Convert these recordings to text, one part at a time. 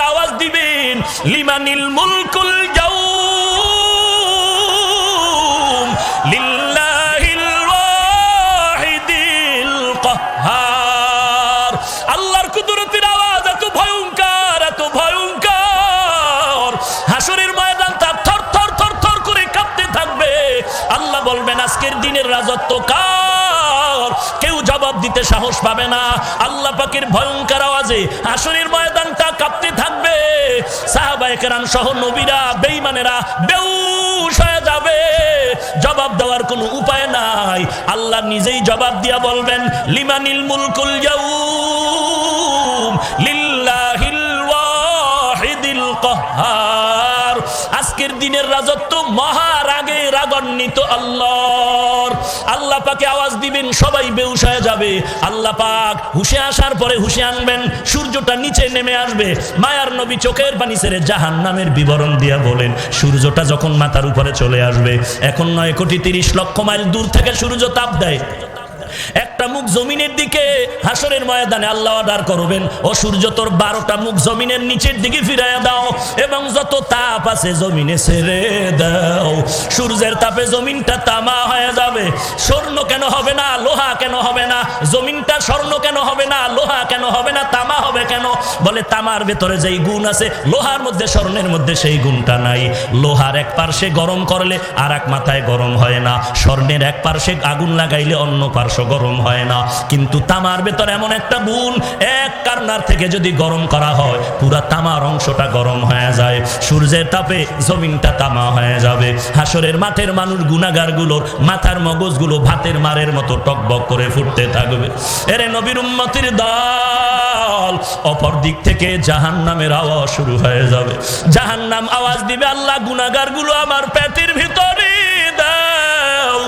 একটা আওয়াজ দিবেন, লিমানিল মুলকুল কাহ্হার আল্লাহর কুদরতের আওয়াজ এত থর থর থর থর করে থাকবে। আল্লাহ বলবেন, আজকের দিনের রাজত্ব কার দিতে সাহস পাবে না। আল্লাহ পাকির ভয়ঙ্কর আওয়াজে আসরের ময়দানটা কাঁপতে থাকবে। সাহাবায়কেরাম সহ নবীরা, বেঈমানেরা বেউস হয়ে যাবে। জবাব দেওয়ার কোনো উপায় নাই। আল্লাহ নিজেই জবাব দিয়া বলবেন, লিমানিল মুলকুল ইয়াউম আজকের দিনের রাজত্ব মহারাগে রাগান্বিত আল্লাহর। আল্লাহ পাকে আওয়াজ দিবেন, সবাই বেউস হয়ে যাবে। আল্লাহ পাক হুশে আসার পরে হুশে আনবেন, সূর্যটা নিচে নেমে আসবে। মায়ার নবী চোখের পানি ছেড়ে জাহান নামের বিবরণ দিয়া বলেন, সূর্যটা যখন মাথার উপরে চলে আসবে, এখন নয় কোটি তিরিশ লক্ষ মাইল দূর থেকে সূর্য তাপ দেয়। একটা মুখ জমিনের দিকে, হাসরের ময়দানে আল্লাহ অর্ডার করবেন, ও সূর্য তোর বারোটা মুখ জমিনের নিচের দিকে ফিরাইয়া দাও, এবং যত তাপ আছে জমিনে ছেড়ে দাও। সূর্যের তাপে জমিনটা তামা হয়ে যাবে। স্বর্ণ কেন হবে না, লোহা কেন হবে না? জমিনটা স্বর্ণ কেন হবে না, লোহা কেন হবে না, তামা হবে কেন? বলে তামার ভেতরে যেই গুণ আছে, লোহার মধ্যে, স্বর্ণের মধ্যে সেই গুণটা নাই। লোহার এক পার্শ্বে গরম করলে আর এক মাথায় গরম হয় না। স্বর্ণের এক পার্শ্বে আগুন লাগাইলে অন্য পার্শ্ব গরম হয় না। কিন্তু তামার ভেতর এমন একটা গুণ, এক কারনার থেকে যদি গরম করা হয়, পুরা তামার অংশটা গরম হয়ে যায়। সূর্যের তাপে জমিনটা তামা হয়ে যাবে। হাসরের মাঠের মানুষ গুনাগারগুলোর মাথার মগজগুলো ভাতের মারের মতো টকবক করে ফুটতে থাকবে। এরে নবীর উম্মতির দল, অপর দিক থেকে জাহান নামের আওয়াজ শুরু হয়ে যাবে। জাহান নাম আওয়াজ দিবে, আল্লাহ গুনাগারগুলো আমার পেটের ভিতরে দাও।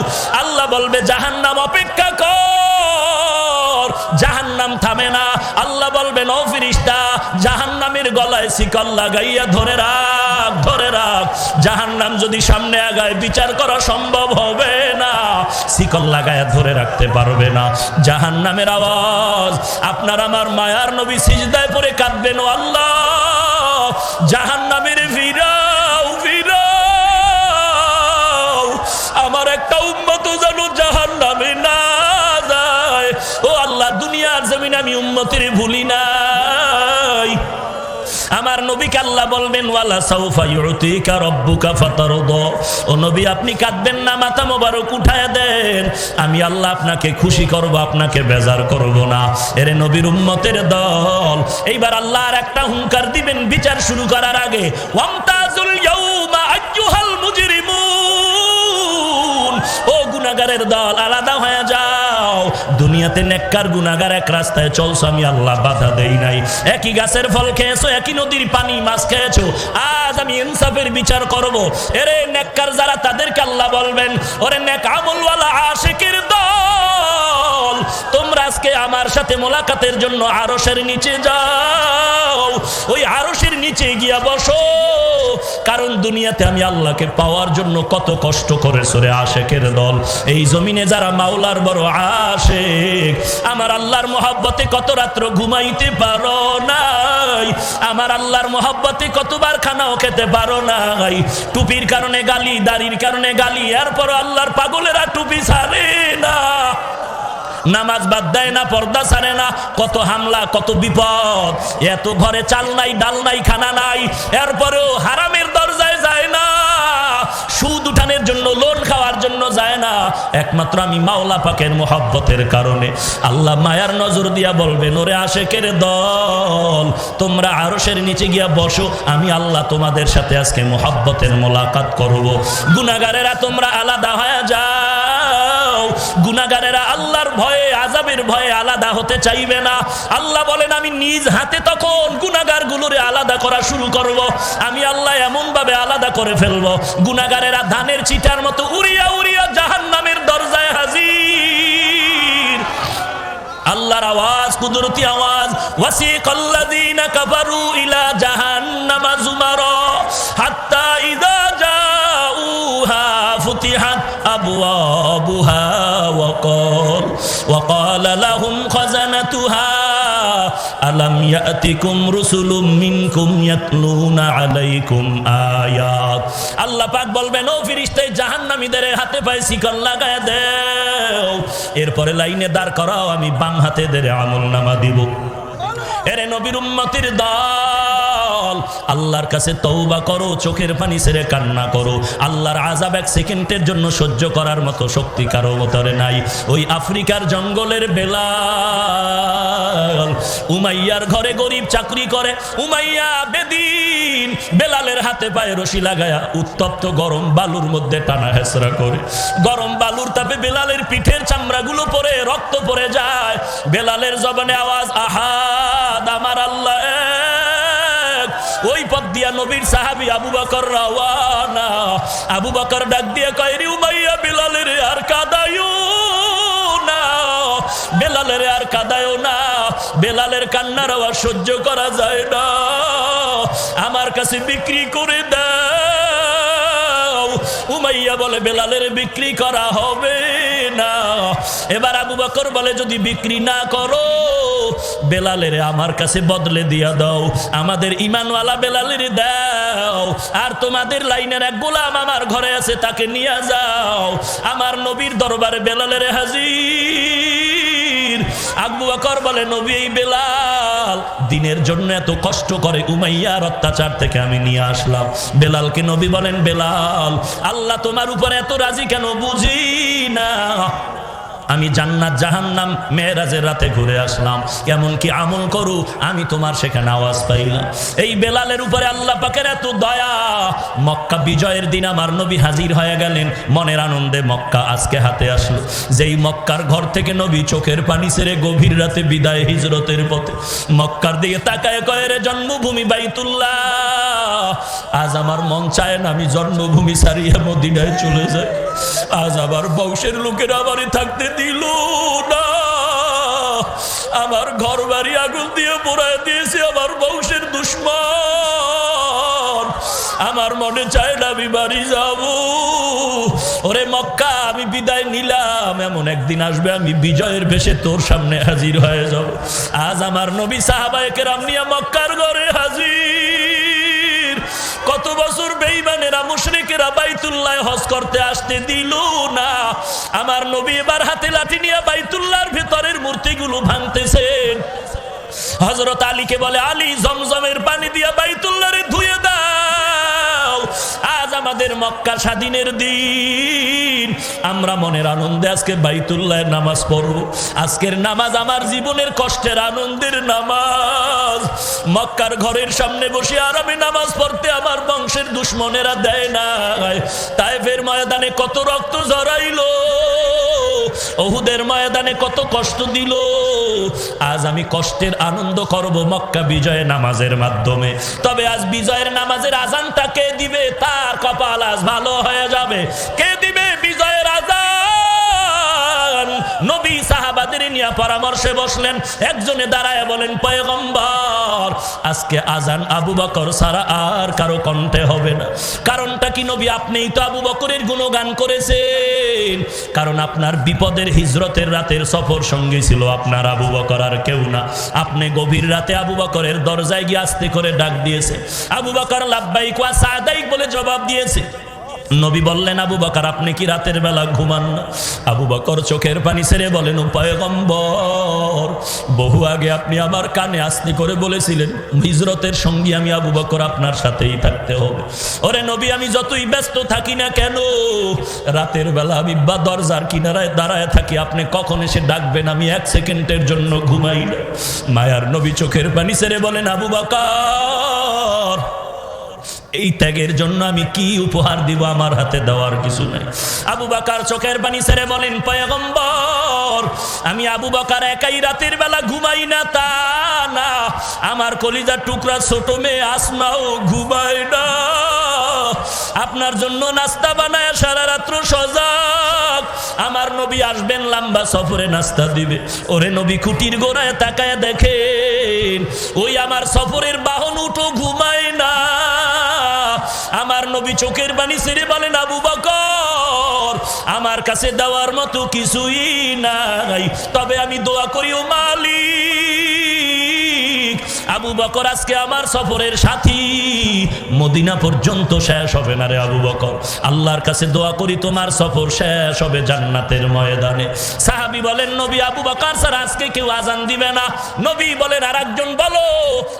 আল্লাহ বলবে জাহান নাম অপেক্ষা কর জাহান নাম থামে না। বলবেন ও ফিরিস্তা জাহান নামের গলায় শিকল লাগাইয়া ধরে রাখ ধরে রাখ। জাহান নাম যদি সামনে আগায়, বিচার করা সম্ভব হবে না। শিকল লাগাইয়া ধরে রাখতে পারবে না। জাহান নামের আওয়াজ, আপনার আমার মায়ার নবী সিজদায় পরে কাঁদবেন, ও আল্লাহ। জাহান নামের জমিন আমি উম্মতের ভুলি নাই। আমার নবীকে আল্লাহ বলবেন, ওয়ালা সাউফা ইউতিকা রব্বুকা ফাতারদা। ও নবী, আপনি কাঁদবেন না, মাথা মোবারক উঠায় দেন। আমি আল্লাহ আপনাকে খুশি করব, আপনাকে বেজার করব না। এরে নবীর উম্মতের দল। এইবার আল্লাহ আর একটা হুঙ্কার দিবেন, বিচার শুরু করার আগে, ওয়ামতাজুল ইয়াউমা। ও গুনাহগারের দল আলাদা হয়ে যাও। দুনিয়াতে নেককার গুনাহগার এক রাস্তায় চলছো, আমি আল্লাহ বাধা দেই নাই। একই গাছের ফল খেয়েছো, একই নদীর পানি মাছ খেয়েছো। আজ আমি ইনসাফের বিচার করব। এরে নেককার যারা, তাদেরকে আল্লাহ বলবেন, ওরে নেক আমলওয়ালা আশিকের দল, তোমরা আজকে আমার সাথে মোলাকাতের জন্য আরশের নিচে যাও। ওই আরশের নিচে গিয়া বসো। কারণ দুনিয়াতে আমি আল্লাহকে পাওয়ার জন্য কত কষ্ট করেছ রে আশেকের দল। এই জমিনে যারা মাওলার বড় আশেক, আমার আল্লাহর মোহাব্বতে কত রাত্র ঘুমাইতে পারো নাই। আমার আল্লাহর মোহাব্বতে কতবার খানাও খেতে পারো নাই। টুপির কারণে গালি, দাড়ির কারণে গালি, এরপর আল্লাহর পাগলেরা টুপি ছাড়ে না। নামাজ বাদ দেয় না, পর্দা ছাড়ে না। কত হামলা, কত বিপদ। এত ঘরে চাল নাই, ডাল নাই, খানা নাই। এরপরেও হারামের জন্য, লোন খাওয়ার জন্য যায় না। একমাত্র আমি মাওলা পাকের মোহাব্বতের কারণে। আল্লাহ মায়ার নজর দিয়া বলবেন, ওরে দল, তোমরা আরশের নিচে গিয়া বসো, আমি আল্লাহ তোমাদের সাথে আজকে মোহাব্বতের মোলাকাত করব। গুনাগারেরা তোমরা আলাদা হয়ে গুনাগারেরা আল্লাহর ভয়ে আজাবের ভয়ে আলাদা হতে চাইবে না। আল্লাহ বলেন, আমি নিজ হাতে তখন গুনাগার গুলোরে আলাদা করা শুরু করব। আমি আল্লাহ এমন ভাবে আলাদা করে ফেলব। গুনাগারেরা ধানের চিটার মতো উড়িয়া উড়িয়া জাহান নামের দরজায় হাজির। আল্লাহর আওয়াজ, কুদরতি আওয়াজ, ওয়াসিকাল্লাযীনা কাফারু ইলা জাহান্নামা যুমারা হাত্তা ইযা ফুতিহাত আবওয়াবুহা ওয়াকাল ওয়াকাল লাহুম খাজানাতুহা, আলাম ইয়াতিকুম রুসুলুম মিনকুম ইয়াতলুনা আলাইকুম আয়াত। আল্লাহ পাক বলবেন, ও ফিরিস্তাই জাহান্নামীদের হাতে পায়ে শিকল লাগায় দেও। এরপরে লাইনে দাঁড় করাও, আমি বাম হাতে দের আমল নামা দিব। এরে নবীর উম্মতির দল আল্লাহর কাছে তৌবা করো, চোখের পানি ছেড়ে কান্না করো। আল্লাহর আজাব এক সেকেন্ডের জন্য সহ্য করার মতো শক্তি কারও মতরে নাই। ওই আফ্রিকার জঙ্গলের বেলাল, উমাইয়ার ঘরে গরিব চাকরি করে। উমাইয়া বেদিন, বেলালের হাতে পায়ে রশি লাগায়া উত্তপ্ত গরম বালুর মধ্যে টানা হেসরা করে। গরম বালুর তাপে বেলালের পিঠের চামড়াগুলো পরে রক্ত পরে যায়। বেলালের জবানে আওয়াজ, আহাদ, আমার আল্লাহ। দিয়া নবীর সাহাবি আবু বকর রাওয়ানা। আবু বকর ডাক দিয়ে কয়রি উমাইয়া, বেলালের আর কাদায়ু না বেলালের আর কাদায়ও না বেলালের কান্নার আওয়াজ সহ্য করা যায় না। আমার কাছে বিক্রি করে দাও। উমাইয়া বলে, বেলালের বিক্রি করা হবে না। এবার আবু বকর বলে, যদি বিক্রি না করো বেলালের আমার কাছে বদলে দিয়া দাও। আমাদের ইমানওয়ালা বেলালের দাও। আর তোমাদের লাইনের এক গোলাম আমার ঘরে আছে, তাকে নিয়ে যাও। আমার নবীর দরবারে বেলালের হাজির। আবু বকর বলে, নবী, এই বেলাল দিনের জন্য এত কষ্ট করে উমাইয়ার অত্যাচার থেকে আমি নিয়ে আসলাম। বেলালকে নবী বলেন, বেলাল, আল্লাহ তোমার উপর এত রাজি কেন বুঝি না? আমি জান্নাত জাহান্নাম মেয়েরাজের রাতে ঘুরে আসলাম। এমন কি আমল করু, আমি তোমার সেখানে আওয়াজ পাইলাম। এই বেলালের উপরে আল্লাহ পাকের এত দয়া। মক্কা বিজয়ের দিন আমার নবী হাজির হয়ে গেলেন। মনের আনন্দে মক্কা আজকে হাতে আসলো। যেই মক্কার ঘর থেকে নবী চোখের পানি সেরে গভীর রাতে বিদায় হিজরতের পথে মক্কার দিকে তাকায় কয়ের জন্মভূমি বাইতুল্লাহ, আজ আমার মন চায় না আমি জন্মভূমি সারিয়ে মদিনায় চলে যাই। আজ আবার বংশের লোকেরা আমারে থাকতে দিল আমার ঘর বাড়ি আগুন দিয়ে পোড়ায় দিয়েছে আমার বংশের দুশ্মন। আমার মনে চায় না আমি বাড়ি যাব। ওরে মক্কা, আমি বিদায় নিলাম। এমন একদিন আসবে, আমি বিজয়ের বেশে তোর সামনে হাজির হয়ে যাব। আজ আমার নবী সাহাবায়কেরাম নিয়ে মক্কার ঘরে হাজির। হজ করতে আসতে দিল না। আমার নবী এবার হাতে লাঠি নিয়ে ভেতরের মূর্তিগুলো ভাঙতেছেন হজরত আলীকে বলে, আলী, জমজমের পানি দিয়া বাইতুল্লাহরে ধুয়ে দাও। আজ আমাদের মক্কা স্বাধীনের দিন। আমরা মনের আনন্দে আজকে বাইতুল্লাহের নামাজ পড়ব। আজকের নামাজ আমার জীবনের কষ্টের আনন্দের নামাজ। মক্কার ঘরের সামনে বসে আর আমি নামাজ পড়তে বংশের দুশ্মনেরা দেয় না তাই ফের ময়দানে কত রক্ত ঝরাইলো অহুদের ময়দানে কত কষ্ট দিল। আজ আমি কষ্টের আনন্দ করব মক্কা বিজয় নামাজের মাধ্যমে। তবে আজ বিজয়ের নামাজের আজানটা কে দিবে? তার কপাল আজ ভালো হয়ে যাবে। কে দিবে বিজয়ের আজান? নবী সাহাবাদের নিয়ে পরামর্শে বসলেন, একজনে দাঁড়ায় বলেন, পয়গম্বর আজকে আজান আবু বকর সারা আর কারও কণ্ঠে হবে না। কারণটা কি নবী, আপনিই তো আবু বকরের গুণগান করেছেন। কারণ আপনার বিপদের হিজরতের রাতের সফর সঙ্গী ছিল আপনার আবু বকর আর কেউ না। আপনি গভীর রাতে আবু বকরের দরজায় গিয়ে আস্তে করে ডাক দিয়েছে। আবু বকর লাভবাইক ওয়া সাদাইক বলে জবাব দিয়েছে। নবী বললেন, আবু বকর, আপনি কি রাতের বেলা ঘুমান না? আবু বকর চোখের পানি ছেড়ে বলেন পয়গম্বর বহু আগে আপনি আমার কানে আসনি করে বলেছিলেন, হিজরতের সঙ্গী আমি আবু বকর আপনার সাথেই থাকতে হবে। ওরে নবী, আমি যতই ব্যস্ত থাকি না কেন, রাতের বেলা আমি বা দরজার কিনারায় দাঁড়ায় থাকি, আপনি কখন এসে ডাকবেন, আমি এক সেকেন্ডের জন্য ঘুমাই না। মায়ার নবী চোখের পানি ছেড়ে বলেন, আবু বকর, এই ত্যাগের জন্য আমি কি উপহার দিব? আমার হাতে দেওয়ার কিছু নাই। আবু বাকার চোখের পানি ছেড়ে বলেন, পয়গম্বর আমি আবু বাকার একাই রাতের বেলা ঘুমাই না, তা না। আমার কলিজার টুকরা ছোট মেয়ে আসমাও ঘুমাই না। আপনার জন্য নাস্তা বানায় সারা রাত্র সজাগ। আমার নবী আসবেন লম্বা সফরে নাস্তা দিবে। ওরে নবী কুটির গোড়ায় তাকায় দেখেন, ওই আমার সফরের বাহন উঠো ঘুমায় না। আমার নবী চোখের বাণী ছেড়ে বলেন, আবু বকর আমার কাছে দেওয়ার মতো কিছুই নাই। তবে আমি দোয়া করি, ও মালিক, আবু বকর আজকে আমার সফরের সাথী। মদিনা পর্যন্ত শেষ হবে না রে আবু বকর। আল্লাহর কাছে দোয়া করি, তোমার সফর শেষ হবে জান্নাতের ময়দানে। সাহাবি বলেন, নবী আবু বকর স্যার আজকে কেউ আজান দিবে না। নবী বলেন আর একজন বলো।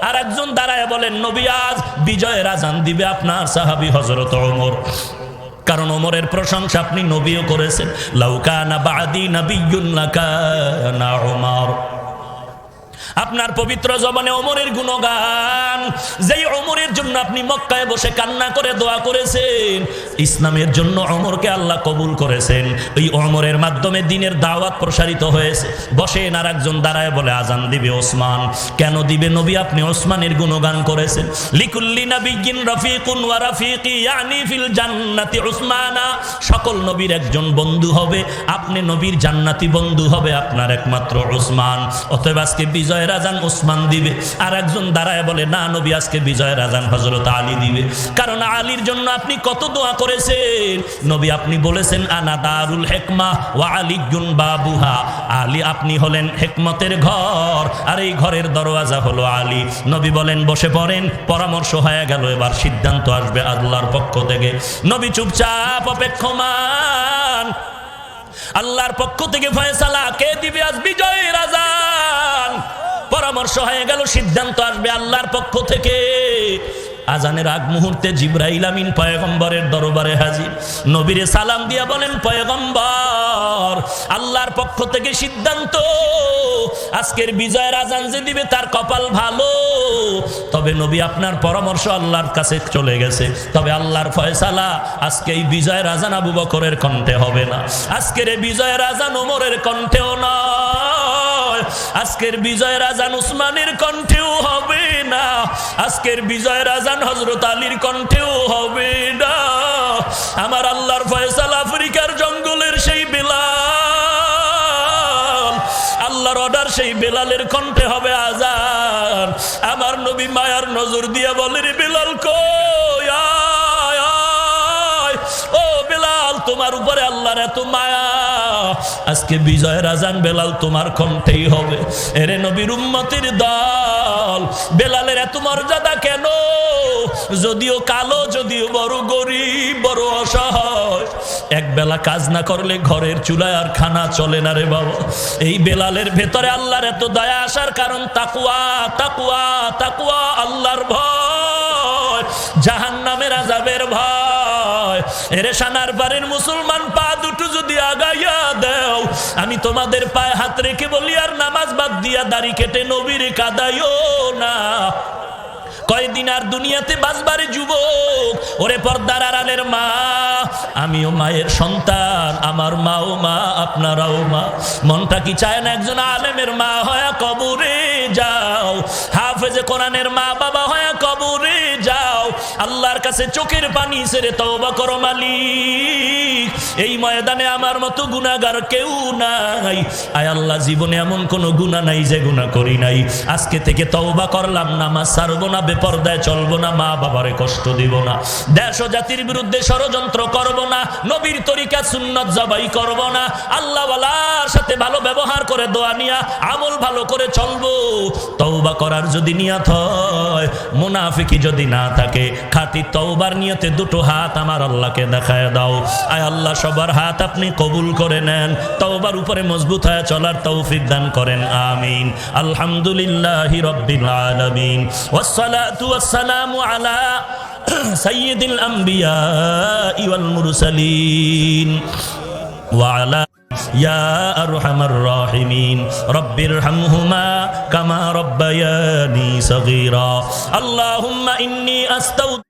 আর একজন দাঁড়ায় বলেন, নবী আজ বিজয়ের আজান দিবে আপনার সাহাবি হজরত ওমর। কারণ ওমরের প্রশংসা আপনি নবীও করেছেন। লাউকানা বাদি নবিয়্যুন লাকানা ওমর আপনার পবিত্র জবানে ওমরের গুণগান। যেই ওমরের জন্য আপনি মক্কায় বসে কান্না করে দোয়া করেছেন, ইসলামের জন্য অমরকে আল্লাহ কবুল করেছেন। ওই অমরের মাধ্যমে দিনের দাওয়াত প্রসারিত হয়েছে। বসেন আর একজন দাঁড়ায় বলে, আজান দিবে ওসমান। কেন দিবে নবী? আপনি ওসমানের গুণগান করেছেন। লিকুল্লি নবিয়িন রফিকুন রাফিকি, ইয়ানি ফিল জান্নাতি সকল নবীর একজন বন্ধু হবে। আপনি নবীর জান্নাতি বন্ধু হবে আপনার একমাত্র ওসমান অতএব আজকে বিজয় রাজান ওসমান দিবে। আর একজন দাঁড়ায় বলে, না নবী, আজকে বিজয় রাজান হজরত আলী দিবে। কারণ আলীর জন্য আপনি কত দোয়া করেছেন। নবী, আপনি বলেছেন, আনা দারুল হেকমা ওয়া আলিগুন বাবুহা। আলী, আপনি হলেন হেকমতের ঘর, আর এই ঘরের দরওয়াজা হলো আলী। নবী বলেন, বসে পড়েন, পরামর্শ হয়ে গেল, এবার সিদ্ধান্ত আসবে আল্লাহর পক্ষ থেকে। নবী চুপচাপ অপেক্ষমান, আল্লাহর পক্ষ থেকে ফয়সালা কে দিবে আজ বিজয়ের আজান? পরামর্শ হয়ে গেল, সিদ্ধান্ত আসবে আল্লাহর পক্ষ থেকে। আজানের আগ মুহূর্তে জিব্রাইল আমিন পয়গম্বরের দরবারে হাজির। নবীরে সালাম দিয়া বলেন, পয়গম্বর, আল্লাহর পক্ষ থেকে সিদ্ধান্ত, আজকের বিজয়ের আজান যে দিবে তার কপাল ভালো। তবে নবী আপনার পরামর্শ আল্লাহর কাছে চলে গেছে। তবে আল্লাহর ফয়সালা, আজকে এই বিজয়ের আজান আবু বকরের কণ্ঠে হবে না। আজকের এই বিজয়ের আজান ওমরের কণ্ঠেও নয়। আজকের বিজয় আজান উসমানের কণ্ঠেও হবে না। আজকের বিজয় আজান হজরত আলীর কণ্ঠেও হবে না। আমার আল্লাহর ফয়সালা আফ্রিকার জঙ্গলের সেই বেলাল, আল্লাহর অর্ডার সেই বেলালের কণ্ঠে হবে আজান। আমার নবী মায়ার নজর দিয়া বলে রে বেলাল কই? তোমার উপরে আল্লাহর এত মায়া। আজকে বিজয়ের আজান বেলাল তোমার কণ্ঠেই হবে। এরে নবীর উম্মতির দল, বেলালের এত মর্যাদা কেন? যদিও কালো, যদিও বড় গরিব, বড় অসহায়। এক বেলা কাজ না করলে ঘরের চুলায় আর খানা চলে না রে বাবা। এই বেলালের ভেতরে আল্লাহর এত দয়া আসার কারণ তাকুয়া তাকুয়া তাকুয়া আল্লাহর ভয়। জাহান নামের আজাবের ভয়। মুসলমান পা দুটো যদি আগাইয়া দেও, আমি তোমাদের পায়ে হাত রেখে বলি, আর নামাজ বাদ দিয়া দাড়ি কেটে নবীর কাদাইও না। কয়দিন আর দুনিয়াতে বাসবারে যুবক, ওরে পর্দার আড়ালের মা, আমিও মায়ের সন্তান, আমার মাও মা, আপনারাও মা। মনটা কি চায় না একজন আলেমের মা হয়া কবরে যাও? হাফেজে কোরআনের মা বাবা হয়া কবরে যাও। আল্লাহর কাছে চোখের পানি সেরে তওবা করো, মালিক। এই ময়দানে আমার মতো গুনাহগার কেউ নাই। আয় আল্লাহ, জীবনে এমন কোনো গুনাহ নাই যে গুনাহ করি নাই। আজকে থেকে তওবা করলাম, নামাজ ছাড়বো না, বেপরদায় চলবো না মা বাবারে কষ্ট দিব না। দেশ ও জাতির বিরুদ্ধে ষড়যন্ত্র করব না, নবীর তরিকা সুন্নত জবাই করব না। আল্লাহ আল্লাহওয়ালার সাথে ভালো ব্যবহার করে দোয়া নিয়া, আমল ভালো করে চলবো। তওবা করার যদি নিয়াত হয় মুনাফিকি যদি না থাকে খাতি তওবার নিয়তে দুটো হাত আমার আল্লাহকে দেখায় দাও। আয় আল্লাহ, সবার হাত আপনি কবুল করে নেন। তওবার উপরে মজবুত হয়ে চলার তৌফিক দান করেন, আমিন। আলহামদুলিল্লাহ রব্বিল আলামিন। ওয়াসসালাতু ওয়াসসালামু আলা সাইয়্যিদিল আমবিয়া ওয়াল মুরসালিন। ওয়া আলা يا أرحم الراحمين رب ارحمهما كما ربياني صغيرا اللهم إني أستودع